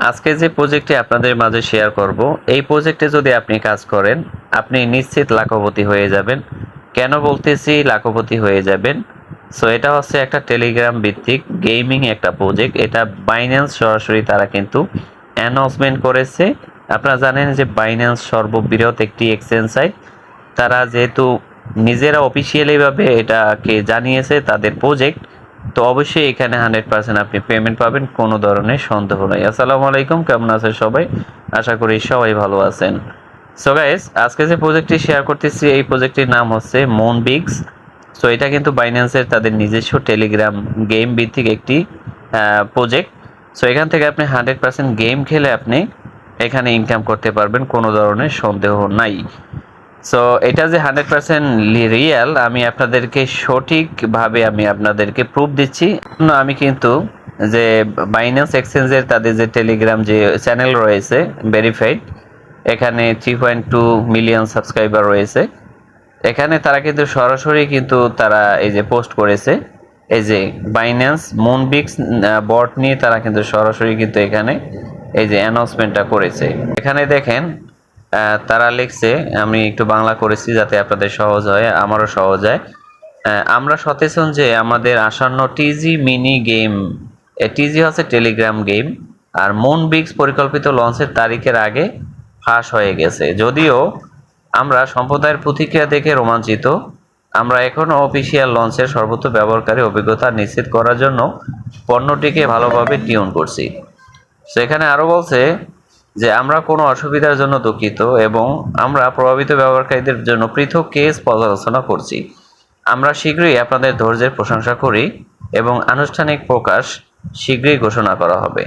আজকে যে প্রজেক্টটি আপনাদের মাঝে শেয়ার করব, এই প্রজেক্টে যদি আপনি কাজ করেন, আপনি নিশ্চিত লাখপতি হয়ে যাবেন। কেন বলতেছি লাখপতি হয়ে যাবেন? সো এটা হচ্ছে একটা টেলিগ্রাম ভিত্তিক গেমিং একটা প্রজেক্ট এটা বাইন্যান্স সরাসরি তারা কিন্তু অ্যানাউন্সমেন্ট করেছে। আপনারা জানেন যে বাইন্যান্স সর্ববৃহৎ একটি এক্সচেঞ্জ সাইট তারা যেহেতু নিজেরা অফিসিয়ালিভাবে এটাকে জানিয়েছে তাদের প্রজেক্ট তো অবশ্যই এখানে হান্ড্রেড পার্সেন্ট আপনি পেমেন্ট পাবেন, কোনো ধরনের সন্দেহ নেই। আসসালামু আলাইকুম, কেমন আছেন সবাই? আশা করি সবাই ভালো আছেন। সো গাইস আজকে যে প্রজেক্টটি শেয়ার করতেছি, এই প্রজেক্টটির নাম হচ্ছে মন বিগস সো এটা কিন্তু বাইন্যান্সের তাদের নিজস্ব টেলিগ্রাম গেম ভিত্তিক একটি প্রজেক্ট সো এখান থেকে আপনি হান্ড্রেড পার্সেন্ট গেম খেলে আপনি এখানে ইনকাম করতে পারবেন, কোনো ধরনের সন্দেহ নাই। সো এটা যে হান্ড্রেড পার্সেন্ট রিয়েল আমি আপনাদেরকে সঠিকভাবে আমি আপনাদেরকে প্রুফ দিচ্ছি। আমি কিন্তু যে বাইন্যান্স এক্সচেঞ্জের তাদের যে টেলিগ্রাম যে চ্যানেল রয়েছে ভেরিফাইড এখানে three point two million subscriber রয়েছে। এখানে তারা কিন্তু সরাসরি কিন্তু তারা এই যে পোস্ট করেছে, এই যে বাইন্যান্স মুনবিক্স বট নিয়ে তারা কিন্তু সরাসরি কিন্তু এখানে এই যে অ্যানাউন্সমেন্টটা করেছে। এখানে দেখেন তারা লিখছে, আমি একটু বাংলা করেছি যাতে আপনাদের সহজ হয়, আমারও সহজ হয়। আমরা সচেতন যে আমাদের আসন্ন টিজি মিনি গেম টিজি হচ্ছে টেলিগ্রাম গেম আর মুন বিক্স পরিকল্পিত লঞ্চের তারিখের আগে ফাঁস হয়ে গেছে। যদিও আমরা সম্প্রদায়ের প্রতিক্রিয়া দেখে রোমাঞ্চিত, আমরা এখনও অফিসিয়াল লঞ্চের সর্বোচ্চ ব্যবহারকারী অভিজ্ঞতা নিশ্চিত করার জন্য পণ্যটিকে ভালোভাবে টিউন করছি। সেখানে আরও বলছে যে আমরা কোনো অসুবিধার জন্য দুঃখিত এবং আমরা প্রভাবিত ব্যবহারকারীদের জন্য পৃথক কেস পর্যালোচনা করছি। আমরা শীঘ্রই আপনাদের ধৈর্যের প্রশংসা করি এবং আনুষ্ঠানিক প্রকাশ শীঘ্রই ঘোষণা করা হবে।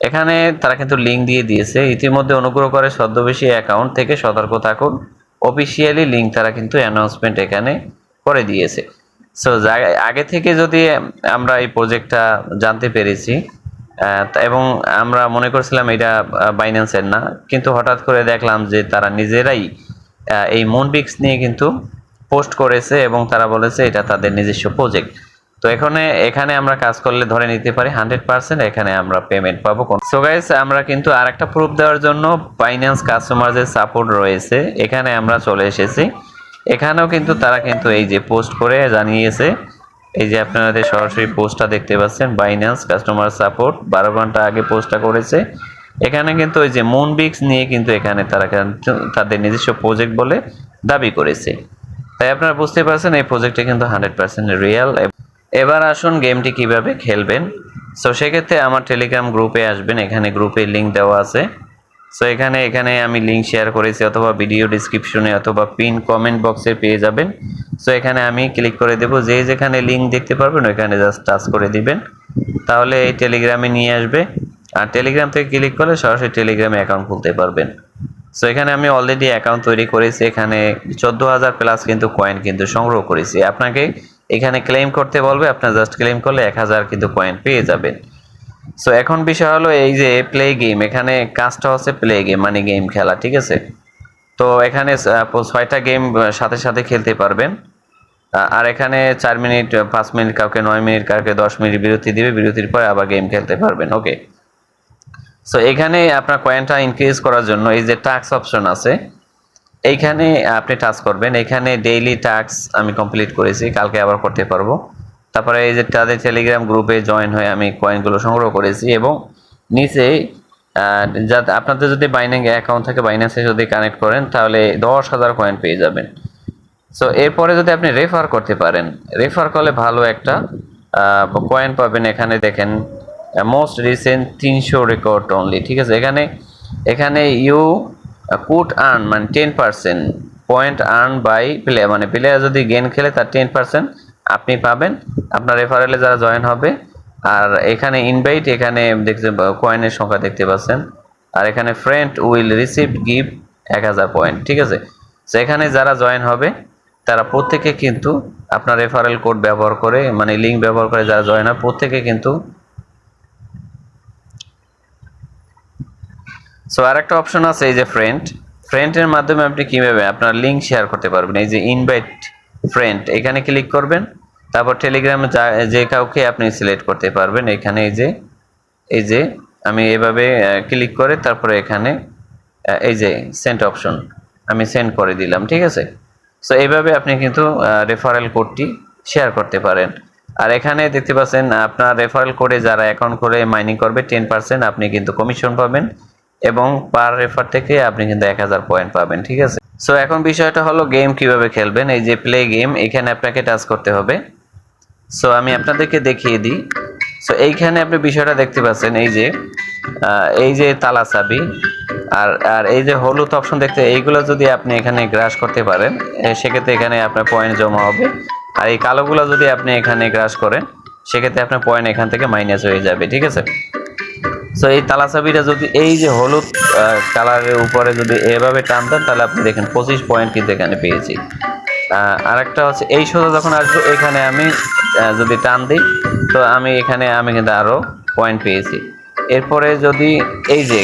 এখানে তারা কিন্তু লিঙ্ক দিয়ে দিয়েছে। ইতিমধ্যে অনুগ্রহ করে ছদ্মবেশী অ্যাকাউন্ট থেকে সতর্ক থাকুন। অফিসিয়ালি লিঙ্ক তারা কিন্তু অ্যানাউন্সমেন্ট এখানে করে দিয়েছে। সো আগে থেকে যদি আমরা এই প্রজেক্টটা জানতে পেরেছি এবং আমরা মনে করছিলাম এটা বাইন্যান্সের না, কিন্তু হঠাৎ করে দেখলাম যে তারা নিজেরাই এই মুনবিক্স নিয়ে কিন্তু পোস্ট করেছে এবং তারা বলেছে এটা তাদের নিজস্ব প্রজেক্ট তো এখানে এখানে আমরা কাজ করলে ধরে নিতে পারি হান্ড্রেড পার্সেন্ট এখানে আমরা পেমেন্ট পাবো কোন। সো গাইস আমরা কিন্তু আর একটা প্রুফ দেওয়ার জন্য বাইন্যান্স কাস্টমারদের সাপোর্ট রয়েছে, এখানে আমরা চলে এসেছি। এখানেও কিন্তু তারা কিন্তু এই যে পোস্ট করে জানিয়েছে এই যে আপনাদের সরাসরি পোস্টটা দেখতে পাচ্ছেন বাইন্যান্স কাস্টমার সাপোর্ট বারো ঘণ্টা আগে পোস্টটা করেছে। এখানে কিন্তু ওই যে মুনবিক্স নিয়ে কিন্তু এখানে তারা তাদের নিজস্ব প্রজেক্ট বলে দাবি করেছে। তাই আপনারা বুঝতে পারছেন এই প্রজেক্টটা কিন্তু হান্ড্রেড পার্সেন্ট রিয়েল এবার আসুন গেমটি কীভাবে খেলবেন। সো সেক্ষেত্রে আমার টেলিগ্রাম গ্রুপে আসবেন, এখানে গ্রুপে লিঙ্ক দেওয়া আছে। সো এখানে এখানে আমি লিঙ্ক শেয়ার করেছি, অথবা ভিডিও ডিসক্রিপশনে অথবা পিন কমেন্ট বক্সে পেয়ে যাবেন। সো এখানে আমি ক্লিক করে দেব, যে যেখানে লিঙ্ক দেখতে পারবেন, ওইখানে জাস্ট টাচ করে দিবেন। তাহলে এই টেলিগ্রামে নিয়ে আসবে। আর টেলিগ্রাম থেকে ক্লিক করলে সরাসরি টেলিগ্রামে অ্যাকাউন্ট খুলতে পারবেন। সো এখানে আমি অলরেডি অ্যাকাউন্ট তৈরি করেছি। এখানে চোদ্দ হাজার প্লাস কিন্তু কয়েন কিন্তু সংগ্রহ করেছি। আপনাকে এখানে ক্লেম করতে বলবে, আপনার জাস্ট ক্লেম করলে এক হাজার কিন্তু কয়েন পেয়ে যাবেন। সো এখন বিষয় হলো এই যে প্লে গেম এখানে কাজটা হচ্ছে প্লে গেম মানে গেম খেলা, ঠিক আছে? তো এখানে ছয়টা গেম সাথে সাথে খেলতে পারবেন। আর এখানে চার মিনিট পাঁচ মিনিট, কাউকে নয় মিনিট, কাউকে দশ মিনিট বিরতি দিবে, বিরতির পরে আবার গেম খেলতে পারবেন ওকে সো এখানে আপনার কয়েনটা ইনক্রিজ করার জন্য এই যে টাস্ক অপশন আছে, এইখানে আপনি টাচ করবেন। এখানে ডেইলি টাস্ক আমি কমপ্লিট করেছি, কালকে আবার করতে পারব। তারপরে এই যে তাদের টেলিগ্রাম গ্রুপে জয়েন হয়ে আমি কয়েনগুলো সংগ্রহ করেছি এবং নিচে যাতে আপনাদের যদি বাইন্যান্স অ্যাকাউন্ট থাকে বাইন্যান্সে যদি কানেক্ট করেন, তাহলে দশ হাজার কয়েন পেয়ে যাবেন। সো এরপরে যদি আপনি রেফার করতে পারেন রেফার করলে ভালো একটা কয়েন পাবেন এখানে দেখেন মোস্ট রিসেন্ট তিনশো রেকর্ড অনলি ঠিক আছে? এখানে এখানে ইউ কুট আর্ন মানে ten percent point earn by player মানে প্লেয়ার যদি গেম খেলে, তার টেন পার্সেন্ট আপনি পাবেন। আপনার রেফারেলে যারা জয়েন হবে, আর এখানে ইনভাইট এখানে দেখতে কয়েনের সংখ্যা দেখতে পাচ্ছেন। আর এখানে ফ্রেন্ড উইল রিসিভ গিফট এক হাজার পয়েন্ট ঠিক আছে? তো এখানে যারা জয়েন হবে, তারা প্রত্যেকে কিন্তু আপনার রেফারেল কোড ব্যবহার করে মানে লিঙ্ক ব্যবহার করে যারা জয়েন হয়, প্রত্যেকে কিন্তু সো আর একটা অপশন আছে এই যে ফ্রেন্ড ফ্রেন্ডের মাধ্যমে আপনি কীভাবে আপনার লিঙ্ক শেয়ার করতে পারবেন? এই যে ইনভাইট ফ্রেন্ড এখানে ক্লিক করবেন। তারপর টেলিগ্রামে যা কাউকে আপনি সিলেক্ট করতে পারবেন, এখানে এই যে এই যে, আমি এভাবে ক্লিক করে তারপরে এখানে এই যে সেন্ড অপশন আমি সেন্ড করে দিলাম, ঠিক আছে? সো এইভাবে আপনি কিন্তু রেফারেল কোডটি শেয়ার করতে পারেন। আর এখানে দেখতে পাচ্ছেন, আপনার রেফারেল কোডে যারা অ্যাকাউন্ট করে মাইনিং করবে টেন পার্সেন্ট আপনি কিন্তু কমিশন পাবেন এবং পার রেফার থেকে আপনি কিন্তু এক হাজার পয়েন্ট পাবেন, ঠিক আছে? সো এখন বিষয়টা হলো গেম কীভাবে খেলবেন? এই যে প্লে গেম এখানে আপনাকে টাচ করতে হবে। সো আমি আপনাদেরকে দেখিয়ে দিই। সো এইখানে আপনি বিষয়টা দেখতে পাচ্ছেন, এই যে এই যে তালা চাবি, আর আর এই যে হলুদ অপশন দেখতে, এইগুলো যদি আপনি এখানে গ্রাস করতে পারেন সেক্ষেত্রে এখানে আপনার পয়েন্ট জমা হবে। আর এই কালোগুলো যদি আপনি এখানে গ্রাস করেন, সেক্ষেত্রে আপনার পয়েন্ট এখান থেকে মাইনাস হয়ে যাবে, ঠিক আছে? সো এই তালা চাবিটা যদি এই যে হলুদ কালারের উপরে যদি এভাবে টান দেন, তাহলে আপনি দেখেন পঁচিশ পয়েন্ট কিন্তু এখানে পেয়েছি। আর একটা হচ্ছে, এই সোজা যখন আসবে, এখানে আমি যদি টান দিই, তো আমি এখানে, আমি কিন্তু আরও পয়েন্ট পেয়েছি। এরপরে যদি এই যে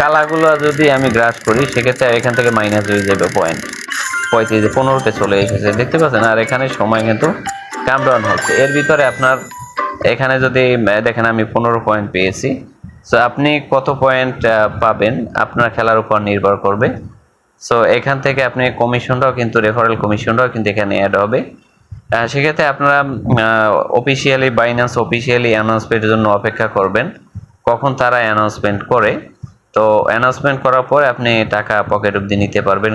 কালাগুলো যদি আমি গ্রাস করি, সেক্ষেত্রে এখান থেকে মাইনাস হয়ে যাবে পয়েন্ট পঁয়ত্রিশ পনেরোতে চলে এসেছে, দেখতে পাচ্ছেন? আর এখানে সময় কিন্তু কাম ডাউন হচ্ছে। এর ভিতরে আপনার, এখানে যদি দেখেন আমি পনেরো পয়েন্ট পেয়েছি। সো আপনি কত পয়েন্ট পাবেন? আপনার খেলার উপর নির্ভর করবে। সো এখান থেকে আপনি কমিশনটাও কিন্তু রেফারেল কমিশনটাও কিন্তু এখানে অ্যাড হবে। সেক্ষেত্রে আপনারা অফিসিয়ালি বাইন্যান্স অফিসিয়ালি অ্যানাউন্সমেন্টের জন্য অপেক্ষা করবেন। কখন তারা অ্যানাউন্সমেন্ট করে? তো অ্যানাউন্সমেন্ট করার পর আপনি টাকা পকেট অব্দি নিতে পারবেন।